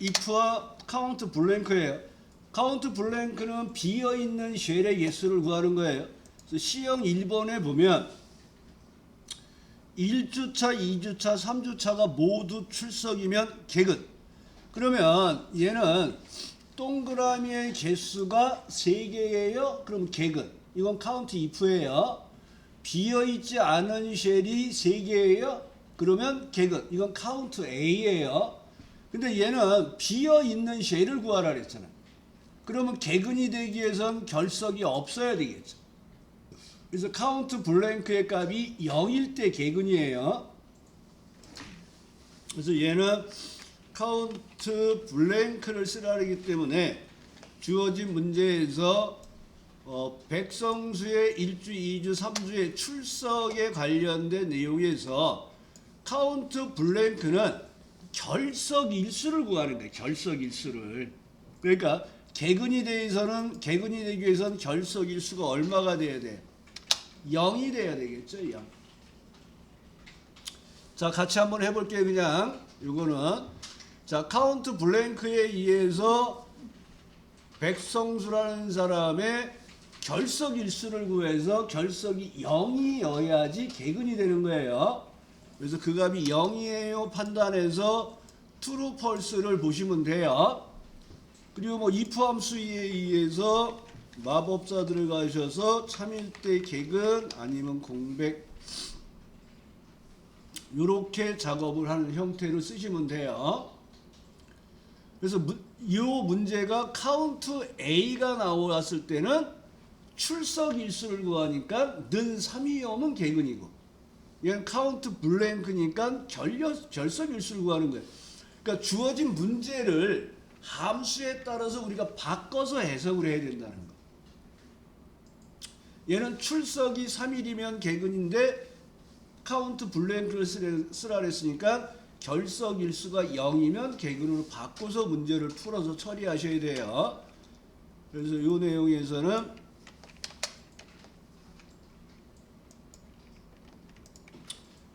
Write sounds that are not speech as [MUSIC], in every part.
if와 카운트 블랭크예요. 카운트 블랭크는 비어 있는 쉘의 개수를 구하는 거예요. C형 1번에 보면 1주차, 2주차, 3주차가 모두 출석이면 개근. 그러면 얘는 동그라미의 개수가 3개예요. 그럼 개근. 이건 카운트 if예요. 비어 있지 않은 쉘이 3개예요. 그러면 개근. 이건 카운트 a예요. 근데 얘는 비어 있는 쉘을 구하라 그랬잖아. 그러면 개근이 되기 위해선 결석이 없어야 되겠죠. 그래서 카운트 블랭크의 값이 0일 때 개근이에요. 그래서 얘는 카운트 블랭크를 쓰라기 때문에 주어진 문제에서 어, 백성수의 1주, 2주, 3주의 출석에 관련된 내용에서 카운트 블랭크는 결석 일수를 구하는 거예요. 결석 일수를. 그러니까 개근이 대해서는 개근이 되기 위해서는 결석 일수가 얼마가 돼야 돼? 0이 돼야 되겠죠, 0. 자, 같이 한번 해볼게요, 그냥. 요거는. 자, 카운트 블랭크에 의해서 백성수라는 사람의 결석 일수를 구해서 결석이 0이어야지 개근이 되는 거예요. 그래서 그 값이 0이에요 판단해서 true, false를 보시면 돼요. 그리고 뭐 if 함수에 의해서 마법사 들어가셔서 참일 때 개근 아니면 공백 이렇게 작업을 하는 형태로 쓰시면 돼요. 그래서 문- 이 문제가 카운트 A가 나왔을 때는 출석 일수를 구하니까 는 3이 오면 개근이고 얘는 카운트 블랭크니까 결력, 결석 일수를 구하는 거예요. 그러니까 주어진 문제를 함수에 따라서 우리가 바꿔서 해석을 해야 된다는 거. 얘는 출석이 3일이면 개근인데 카운트 블랭크를 쓰라 그랬으니까 결석 일수가 0이면 개근으로 바꿔서 문제를 풀어서 처리하셔야 돼요. 그래서 이 내용에서는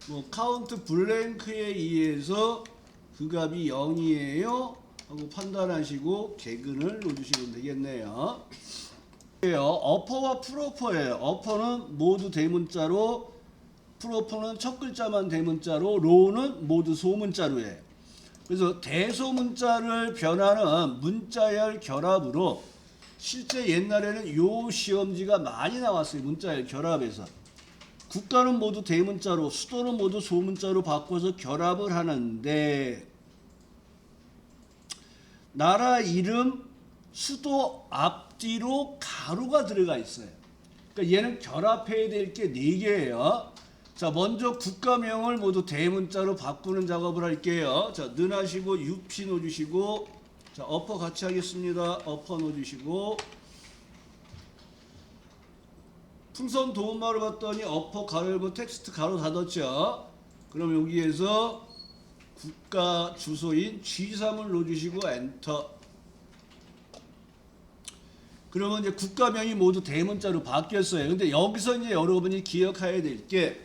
뭐 카운트 블랭크에 의해서 그 값이 0이에요 하고 판단하시고 개근을 놓으시면 되겠네요. 어퍼와 프로퍼예요. 어퍼는 모두 대문자로 프로퍼는 첫 글자만 대문자로 로우는 모두 소문자로예요. 그래서 대소문자를 변하는 문자열 결합으로 실제 옛날에는 요 시험지가 많이 나왔어요. 문자열 결합에서. 국가는 모두 대문자로 수도는 모두 소문자로 바꿔서 결합을 하는데 나라 이름 수도 앞뒤로 가로가 들어가 있어요. 그러니까 얘는 결합해야 될 게 네 개예요. 자, 먼저 국가명을 모두 대문자로 바꾸는 작업을 할게요. 자, 는 하시고 UP 넣어주시고 자, 어퍼 같이 하겠습니다. 어퍼 넣어주시고 풍선 도움말을 봤더니 어퍼 가로 열고 텍스트 가로 닫았죠. 그럼 여기에서 국가 주소인 G3을 넣어주시고 엔터. 그러면 이제 국가명이 모두 대문자로 바뀌었어요. 근데 여기서 이제 여러분이 기억해야 될 게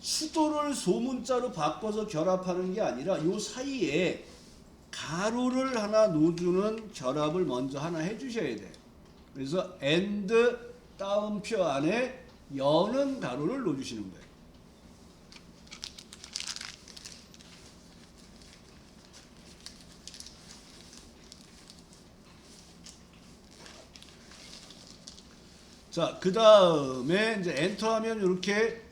수도를 소문자로 바꿔서 결합하는 게 아니라 요 사이에 가로를 하나 놓주는 결합을 먼저 하나 해주셔야 돼요. 그래서 and 따옴표 안에 여는 가로를 놓으시는 거예요. 자, 그 다음에 이제 엔터하면 이렇게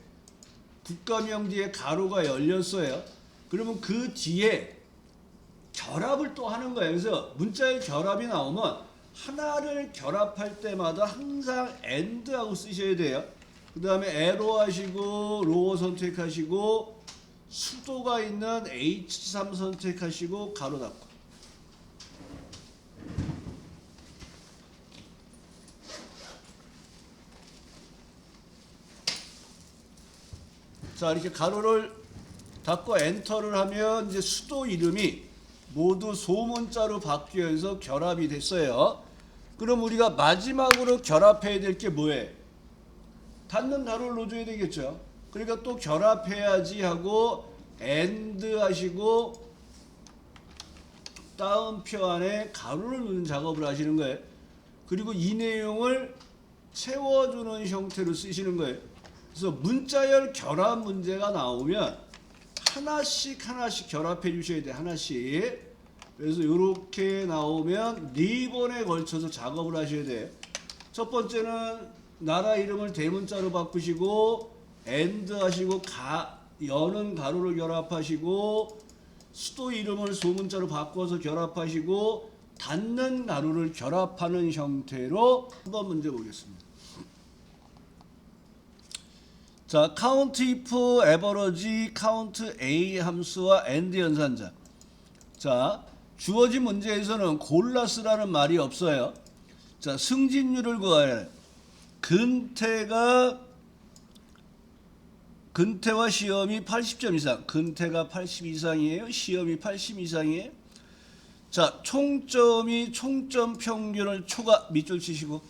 국가명 뒤에 가로가 열렸어요. 그러면 그 뒤에 결합을 또 하는 거예요. 그래서 문자의 결합이 나오면 하나를 결합할 때마다 항상 and하고 쓰셔야 돼요. 그 다음에 에로 하시고 로어 선택하시고 수도가 있는 H3 선택하시고 가로 닫고 자 이렇게 가로를 닫고 엔터를 하면 이제 수도 이름이 모두 소문자로 바뀌어서 결합이 됐어요. 그럼 우리가 마지막으로 결합해야 될 게 뭐예요? 닫는 가로를 넣어줘야 되겠죠. 그러니까 또 결합해야지 하고 and 하시고 따옴표 안에 가로를 넣는 작업을 하시는 거예요. 그리고 이 내용을 채워주는 형태로 쓰시는 거예요. 그래서 문자열 결합 문제가 나오면 하나씩 하나씩 결합해 주셔야 돼 하나씩. 그래서 이렇게 나오면 네 번에 걸쳐서 작업을 하셔야 돼요. 첫 번째는 나라 이름을 대문자로 바꾸시고 엔드 하시고 가 여는 가로를 결합하시고 수도 이름을 소문자로 바꿔서 결합하시고 닫는 가로를 결합하는 형태로 한번 문제 보겠습니다. 자, 카운트 if 에버러지 카운트 a 함수와 and 연산자. 자, 주어진 문제에서는 골라스라는 말이 없어요. 자, 승진율을 구하래. 근태가 근태와 시험이 80점 이상. 근태가 80 이상이에요. 시험이 80 이상이에요. 자, 총점이 총점 평균을 초과 밑줄 치시고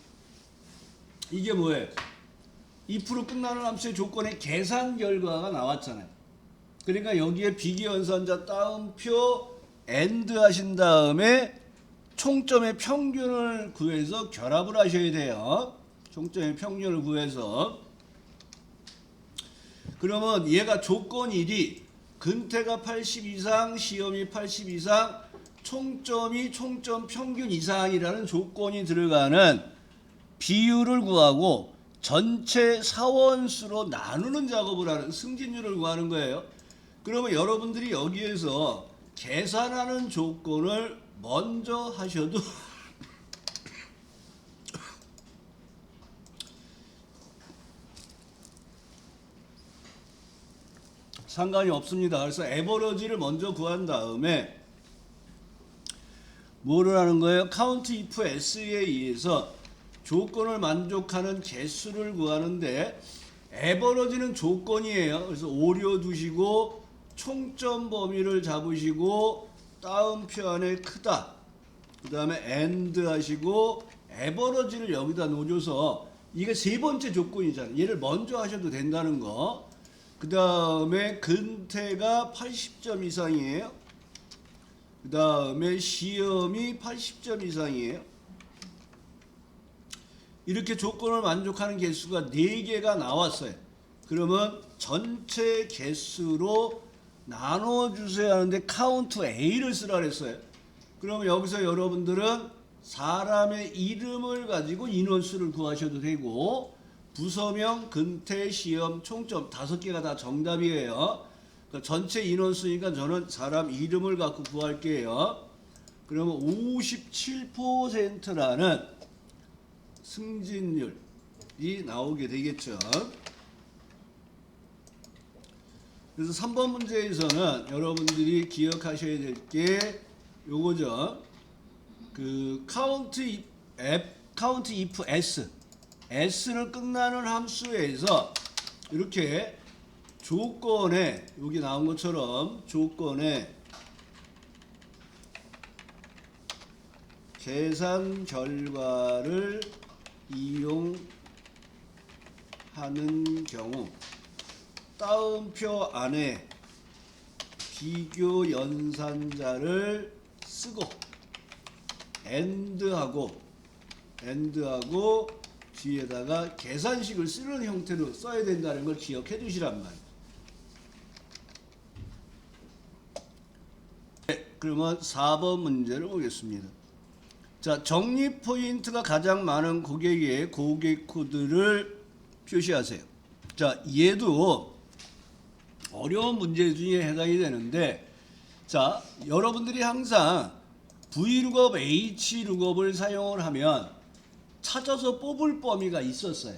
이게 뭐예요? 2% 끝나는 함수의 조건의 계산 결과가 나왔잖아요. 그러니까 여기에 비기연산자 따옴표 엔드 하신 다음에 총점의 평균을 구해서 결합을 하셔야 돼요. 총점의 평균을 구해서 그러면 얘가 조건 1이 근태가 80 이상, 시험이 80 이상, 총점이 총점 평균 이상이라는 조건이 들어가는 비율을 구하고 전체 사원수로 나누는 작업을 하는 승진율을 구하는 거예요. 그러면 여러분들이 여기에서 계산하는 조건을 먼저 하셔도 [LAUGHS] 상관이 없습니다. 그래서 에버러지를 먼저 구한 다음에 뭐를 하는 거예요? 카운트 if s에 의해서 조건을 만족하는 개수를 구하는데 에버러지는 조건이에요. 그래서 오려 두시고 총점 범위를 잡으시고 따옴표 안에 크다. 그 다음에 and 하시고 에버러지를 여기다 놓으셔서 이게 세 번째 조건이잖아요. 얘를 먼저 하셔도 된다는 거. 그 다음에 근태가 80점 이상이에요. 그 다음에 시험이 80점 이상이에요. 이렇게 조건을 만족하는 개수가 4개가 나왔어요. 그러면 전체 개수로 나눠주세요 하는데 카운트 A를 쓰라 그랬어요. 그러면 여기서 여러분들은 사람의 이름을 가지고 인원수를 구하셔도 되고 부서명, 근태, 시험, 총점 다섯 개가 다 정답이에요. 그러니까 전체 인원수니까 저는 사람 이름을 갖고 구할게요. 그러면 57%라는 승진율이 나오게 되겠죠. 그래서 3번 문제에서는 여러분들이 기억하셔야 될 게 요거죠. 그 카운트 if, if s s를 끝나는 함수에서 이렇게 조건에 여기 나온 것처럼 조건에 계산 결과를 이용하는 경우 따옴표 안에 비교 연산자를 쓰고 end하고 end하고 뒤에다가 계산식을 쓰는 형태로 써야 된다는 걸 기억해 두시란 말이에요. 네, 그러면 4번 문제를 보겠습니다. 자, 적립 포인트가 가장 많은 고객의 고객 코드를 표시하세요. 자, 얘도 어려운 문제 중에 해당이 되는데, 자, 여러분들이 항상 V룩업, H룩업을 사용을 하면 찾아서 뽑을 범위가 있었어요.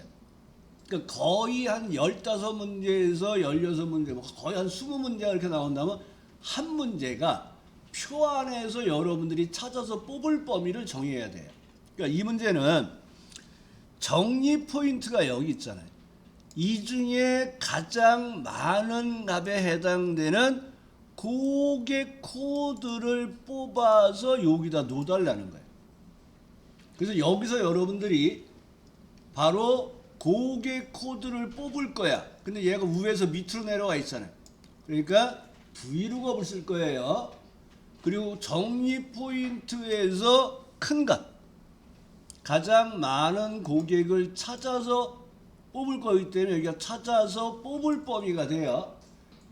그러니까 거의 한 15문제에서 16문제, 뭐 거의 한 20문제가 이렇게 나온다면 한 문제가 표 안에서 여러분들이 찾아서 뽑을 범위를 정해야 돼요. 그러니까 이 문제는 정리 포인트가 여기 있잖아요. 이 중에 가장 많은 값에 해당되는 고객 코드를 뽑아서 여기다 놓달라는 거예요. 그래서 여기서 여러분들이 바로 고객 코드를 뽑을 거야. 근데 얘가 위에서 밑으로 내려와 있잖아요. 그러니까 V룩업을 쓸 거예요. 그리고 적립 포인트에서 큰 값. 가장 많은 고객을 찾아서 뽑을 거기 때문에 여기가 찾아서 뽑을 범위가 돼요.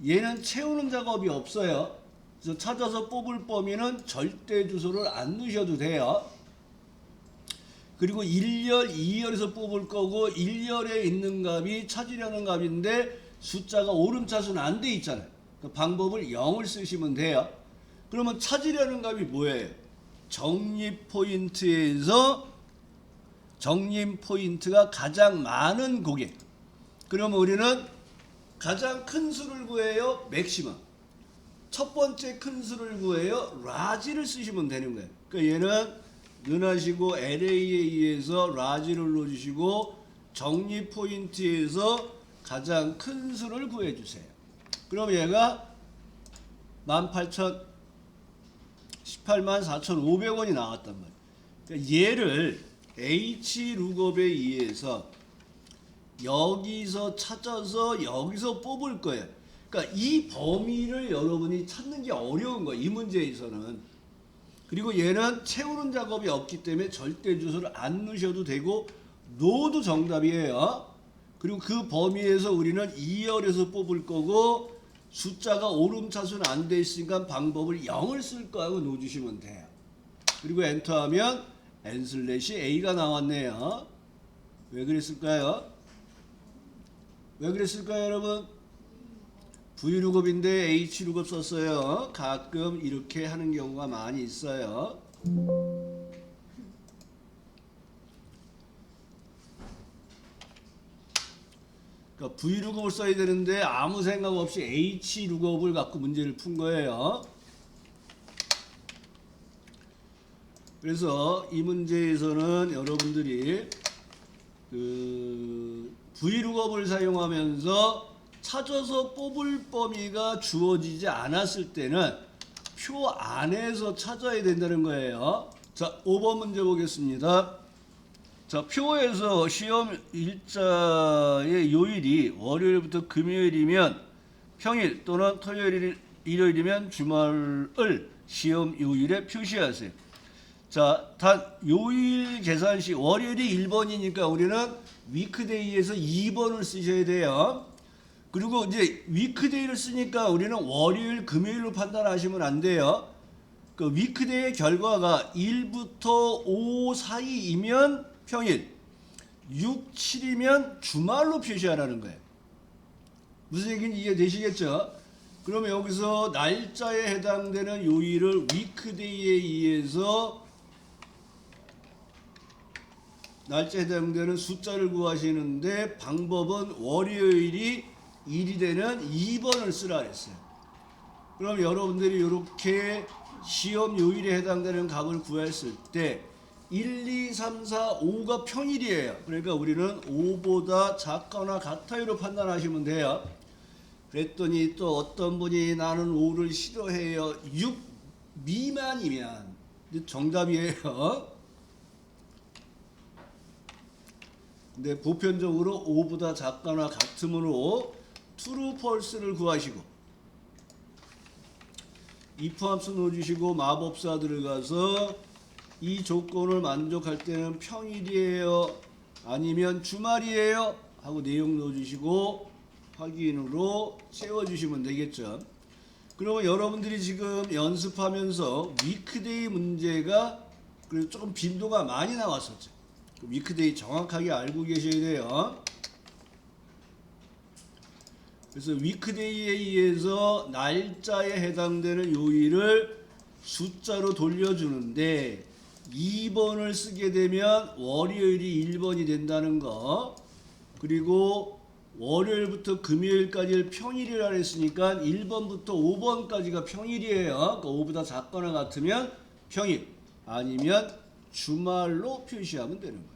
얘는 채우는 작업이 없어요. 그래서 찾아서 뽑을 범위는 절대 주소를 안 넣으셔도 돼요. 그리고 1열, 2열에서 뽑을 거고 1열에 있는 값이 찾으려는 값인데 숫자가 오름차순 안 돼 있잖아요. 그 방법을 0을 쓰시면 돼요. 그러면 찾으려는 값이 뭐예요? 적립 포인트에서 적립 포인트가 가장 많은 고객. 그러면 우리는 가장 큰 수를 구해요. 맥시멈. 첫 번째 큰 수를 구해요. 라지를 쓰시면 되는 거예요. 그러니까 얘는 은하시고 LA에 의해서 라지를 넣어주시고 적립 포인트에서 가장 큰 수를 구해주세요. 그럼 얘가 18,000 18만 4,500원이 나왔단 말이에요. 그러니까 얘를 H 룩업에 의해서 여기서 찾아서 여기서 뽑을 거예요. 그러니까 이 범위를 여러분이 찾는 게 어려운 거예요. 이 문제에서는. 그리고 얘는 채우는 작업이 없기 때문에 절대 주소를 안 넣으셔도 되고 노도 정답이에요. 그리고 그 범위에서 우리는 2열에서 뽑을 거고 숫자가 오름차순 안 돼 있으니까 방법을 0을 쓸 거하고 놓으시면 돼요. 그리고 엔터하면 n 슬래시 a가 나왔네요. 왜 그랬을까요? 왜 그랬을까요, 여러분? V룩업인데 H룩업 썼어요. 가끔 이렇게 하는 경우가 많이 있어요. 그러니까 V룩업을 써야 되는데 아무 생각 없이 H룩업을 갖고 문제를 푼 거예요. 그래서 이 문제에서는 여러분들이 그 V룩업을 사용하면서 찾아서 뽑을 범위가 주어지지 않았을 때는 표 안에서 찾아야 된다는 거예요. 자, 5번 문제 보겠습니다. 자, 표에서 시험 일자의 요일이 월요일부터 금요일이면 평일 또는 토요일, 일요일이면 주말을 시험 요일에 표시하세요. 자, 단 요일 계산 시 월요일이 1번이니까 우리는 위크데이에서 2번을 쓰셔야 돼요. 그리고 이제 위크데이를 쓰니까 우리는 월요일, 금요일로 판단하시면 안 돼요. 그 위크데이의 결과가 1부터 5 사이이면 평일, 6, 7이면 주말로 표시하라는 거예요. 무슨 얘기인지 이해되시겠죠? 그러면 여기서 날짜에 해당되는 요일을 위크데이에 의해서 날짜에 해당되는 숫자를 구하시는데 방법은 월요일이 1이 되는 2번을 쓰라 했어요. 그럼 여러분들이 이렇게 시험 요일에 해당되는 값을 구했을 때 1, 2, 3, 4, 5가 평일이에요. 그러니까 우리는 5보다 작거나 같아요로 판단하시면 돼요. 그랬더니 또 어떤 분이 나는 5를 싫어해요. 6 미만이면 정답이에요. 근데 보편적으로 5보다 작거나 같으므로 true, false를 구하시고 if 함수 넣어주시고 마법사 들어가서 이 조건을 만족할 때는 평일이에요 아니면 주말이에요 하고 내용 넣어주시고 확인으로 채워주시면 되겠죠. 그러면 여러분들이 지금 연습하면서 위크데이 문제가 조금 빈도가 많이 나왔었죠. 그 위크데이 정확하게 알고 계셔야 돼요 그래서 위크데이에 의해서 날짜에 해당되는 요일을 숫자로 돌려주는데 2번을 쓰게 되면 월요일이 1번이 된다는 거 그리고 월요일부터 금요일까지를 평일이라 했으니까 1번부터 5번까지가 평일이에요. 그 5보다 작거나 같으면 평일 아니면 주말로 표시하면 되는 거예요.